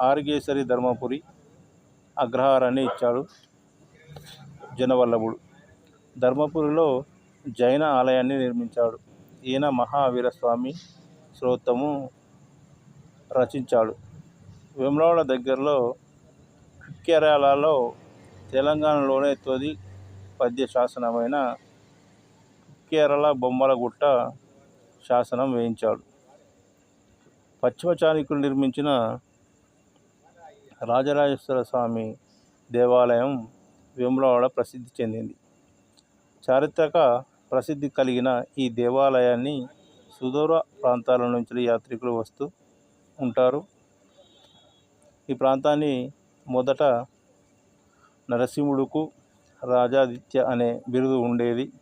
ఆర్గేశ్వరి ధర్మపురి అగ్రహారాన్ని ఇచ్చాడు జనవల్లభుడు. ధర్మపురిలో జైన ఆలయాన్ని నిర్మించాడు. ఈయన మహావీరస్వామి శ్రోతము రచించాడు. వేములవాడ దగ్గరలో కేరళలో తెలంగాణలోనే తొలి పద్య శాసనమైన కేరళ బొమ్మలగుట్ట శాసనం వేయించాడు. పశ్చిమ చాణికులు నిర్మించిన రాజరాజేశ్వర స్వామి దేవాలయం వేములవాడ ప్రసిద్ధి చెందింది. చారిత్రక ప్రసిద్ధి కలిగిన ఈ దేవాలయాన్ని సుదూర ప్రాంతాల నుంచి యాత్రికులు వస్తూ ఉంటారు. ఈ ప్రాంతాన్ని మొదట నరసింహుడుకు రాజాదిత్య అనే బిరుదు ఉండేది.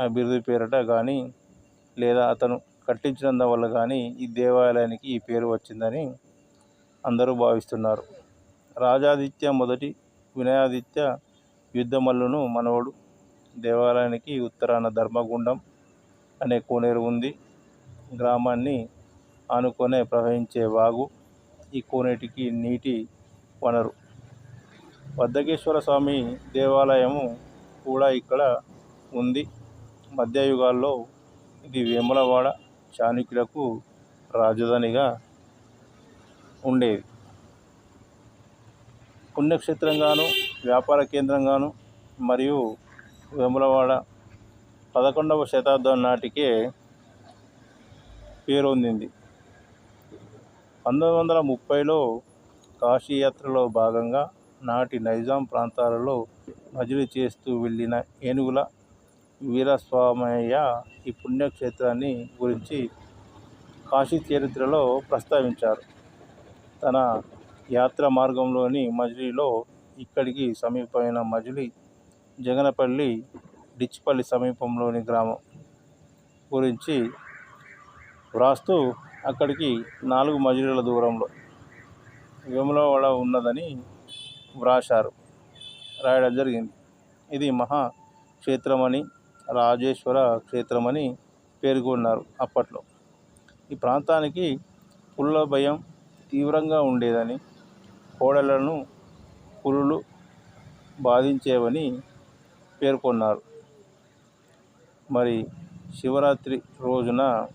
ఆ బిరుదు పేరట కానీ లేదా అతను కట్టించినందు వల్ల కానీ ఈ దేవాలయానికి ఈ పేరు వచ్చిందని అందరూ భావిస్తున్నారు. రాజాదిత్య మొదటి వినయాదిత్య యుద్ధమల్లును మనవడు. దేవాలయానికి ఉత్తరాన ధర్మగుండం అనే కోనేరు ఉంది. గ్రామాన్ని ఆనుకొనే ప్రవహించే వాగు ఈ కోనేటికి నీటి వనరు. వద్దకేశ్వర స్వామి దేవాలయము కూడా ఇక్కడ ఉంది. మధ్యయుగాల్లో ఇది వేములవాడ చాణుక్యులకు రాజధానిగా ఉండేది. పుణ్యక్షేత్రంగాను వ్యాపార కేంద్రంగాను మరియు వేములవాడ పదకొండవ శతాబ్దం నాటికే పేరొందింది. పంతొమ్మిది వందల ముప్పైలో కాశీయాత్రలో భాగంగా నాటి నైజాం ప్రాంతాలలో మజిలీ చేస్తూ వెళ్ళిన ఏనుగుల వీరస్వామయ్య ఈ పుణ్యక్షేత్రాన్ని గురించి కాశీ చరిత్రలో ప్రస్తావించారు. తన యాత్ర మార్గంలోని మజిలీలో ఇక్కడికి సమీపమైన మజిలీ జగనపల్లి డిచ్పల్లి సమీపంలోని గ్రామం గురించి వ్రాస్తూ అక్కడికి నాలుగు మజిలీల దూరంలో వేములవాడ ఉన్నదని వ్రాశారు. రాయడం జరిగింది. ఇది మహా క్షేత్రమని రాజేశ్వర క్షేత్రమని పేర్కొన్నారు అప్పట్లో. ఈ ప్రాంతానికి పుల్ల భయం తీవ్రంగా ఉండేదని కోడలను పులులు బాధించేవని పేర్కొన్నారు. మరి శివరాత్రి రోజున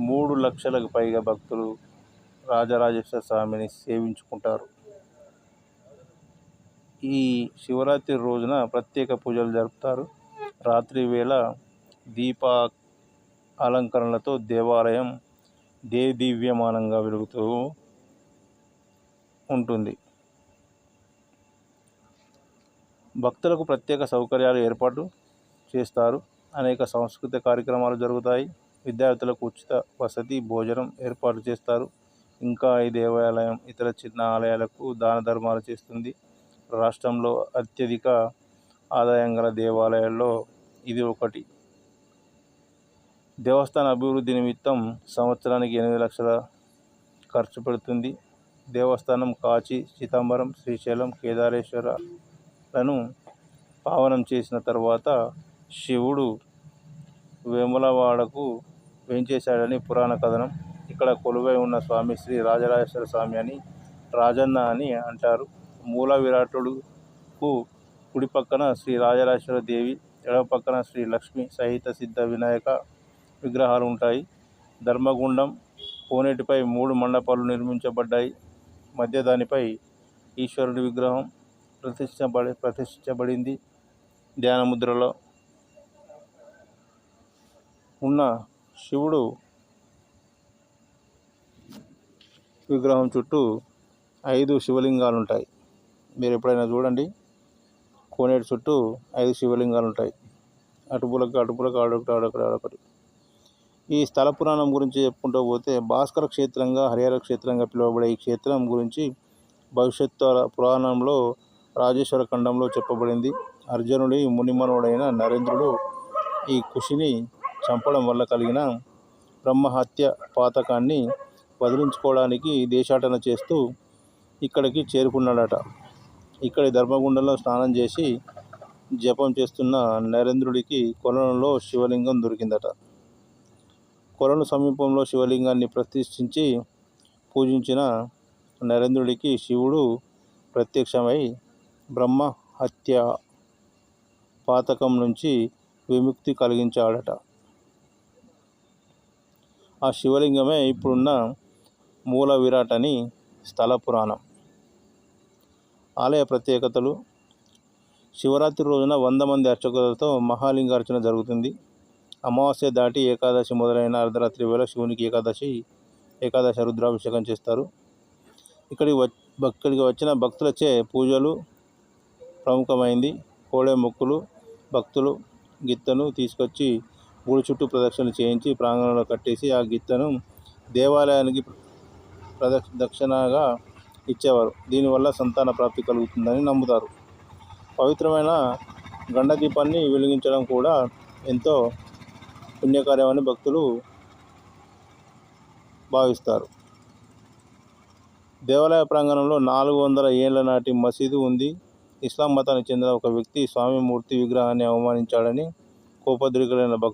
మూడు లక్షలకు పైగా భక్తులు రాజరాజేశ్వర స్వామిని సేవించుకుంటారు. ఈ శివరాత్రి రోజున ప్రత్యేక పూజలు జరుపుతారు. రాత్రి వేళ దీప అలంకరణలతో దేవాలయం దేదీవ్యమానంగా వెలుగుతూ ఉంటుంది. భక్తులకు ప్రత్యేక సౌకర్యాలు ఏర్పాటు చేస్తారు. అనేక సాంస్కృతిక కార్యక్రమాలు జరుగుతాయి. విద్యార్థులకు ఉచిత వసతి భోజనం ఏర్పాటు చేస్తారు. ఇంకా ఈ దేవాలయం ఇతర చిన్న ఆలయాలకు దాన ధర్మాలు చేస్తుంది. రాష్ట్రంలో అత్యధిక ఆదాయం గల దేవాలయాల్లో ఇది ఒకటి. దేవస్థాన అభివృద్ధి నిమిత్తం సంవత్సరానికి ఎనిమిది లక్షల ఖర్చు పెడుతుంది. దేవస్థానం కాచి చిదంబరం శ్రీశైలం కేదారేశ్వరలను పావనం చేసిన తర్వాత శివుడు వేములవాడకు వేంచేశాడని పురాణ కథనం. ఇక్కడ కొలువై ఉన్న స్వామి శ్రీ రాజరాజేశ్వర స్వామి అని రాజన్న అని అంటారు. మూల విరాటుడుకు కుడి పక్కన శ్రీ రాజరాజేశ్వర దేవి ఎడవ పక్కన శ్రీ లక్ష్మి సహిత సిద్ధ వినాయక విగ్రహాలు ఉంటాయి. ధర్మగుండం కోనేటిపై మూడు మండపాలు నిర్మించబడ్డాయి. మధ్య దానిపై ఈశ్వరుడి విగ్రహం ప్రతిష్ఠబడి ప్రతిష్ఠించబడింది ధ్యానముద్రలో ఉన్న శివుడు విగ్రహం చుట్టూ ఐదు శివలింగాలు ఉంటాయి మీరు ఎప్పుడైనా చూడండి. కోనేటి చుట్టూ ఐదు శివలింగాలు ఉంటాయి అటుపులకు అటుపులకు ఆడొకటి ఆడొకటి ఆడొకటి ఈ స్థల పురాణం గురించి చెప్పుకుంటూ పోతే భాస్కర క్షేత్రంగా హరిహర క్షేత్రంగా పిలువబడే ఈ క్షేత్రం గురించి భవిష్యత్తు పురాణంలో రాజేశ్వర ఖండంలో చెప్పబడింది. అర్జునుడి మునిమనుడైన నరేంద్రుడు ఈ కుషిని చంపడం వల్ల కలిగిన బ్రహ్మహత్య పాతకాన్ని వదిలించుకోవడానికి దేశాటన చేస్తూ ఇక్కడికి చేరుకున్నాడట. ఇక్కడి ధర్మగుండంలో స్నానం చేసి జపం చేస్తున్న నరేంద్రుడికి కొలంలో శివలింగం దొరికిందట. కొలను సమీపంలో శివలింగాన్ని ప్రతిష్ఠించి పూజించిన నరేంద్రుడికి శివుడు ప్రత్యక్షమై బ్రహ్మ హత్య పాతకం నుంచి విముక్తి కలిగించాడట. ఆ శివలింగమే ఇప్పుడున్న మూల విరాట్ అని స్థల పురాణం. ఆలయ ప్రత్యేకతలు. శివరాత్రి రోజున వంద మంది అర్చకులతో మహాలింగార్చన జరుగుతుంది. అమావాస్య దాటి ఏకాదశి మొదలైన అర్ధరాత్రి వేళ శివునికి ఏకాదశి ఏకాదశి రుద్రాభిషేకం చేస్తారు. ఇక్కడికి ఇక్కడికి వచ్చిన భక్తులచే పూజలు ప్రముఖమైంది. కోడే మొక్కులు భక్తులు గిత్తను తీసుకొచ్చి గుడి చుట్టూ ప్రదక్షిణ చేయించి ప్రాంగణంలో కట్టేసి ఆ గిత్తను దేవాలయానికి ప్రదక్ష దక్షిణగా ఇచ్చేవారు. దీనివల్ల సంతాన ప్రాప్తి కలుగుతుందని నమ్ముతారు. పవిత్రమైన గండ దీపాన్ని వెలిగించడం కూడా ఎంతో పుణ్యకార్యమని భక్తులు భావిస్తారు. దేవాలయ ప్రాంగణంలో నాలుగు వందల ఏళ్ళ నాటి మసీదు ఉంది. ఇస్లాం మతానికి చెందిన ఒక వ్యక్తి స్వామి మూర్తి విగ్రహాన్ని అవమానించాడని కోపద్రికులైన భక్తులు